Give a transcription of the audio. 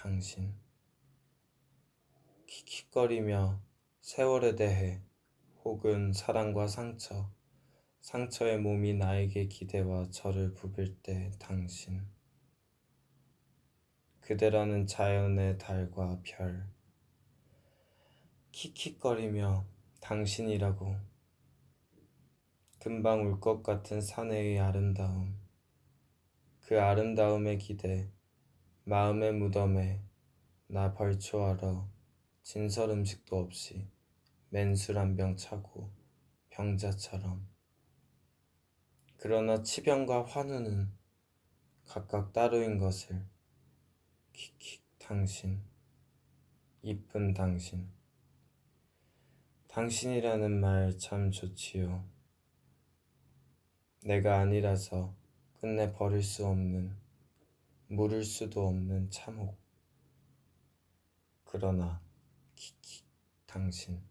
당신. 킥킥거리며 세월에 대해 혹은 사랑과 상처 상처의 몸이 나에게 기대와 저를 부빌 때 당신. 그대라는 자연의 달과 별. 킥킥거리며 당신이라고. 금방 울 것 같은 사내의 아름다움. 그 아름다움에 기대 마음의 무덤에 나 벌초하러 진설 음식도 없이 맨술 한 병 차고 병자처럼. 그러나 치병과 환우는 각각 따로인 것을 킥킥 당신 이쁜 당신. 당신이라는 말 참 좋지요. 내가 아니라서 끝내 버릴 수 없는 물을 수도 없는 참혹. 그러나 킥킥 당신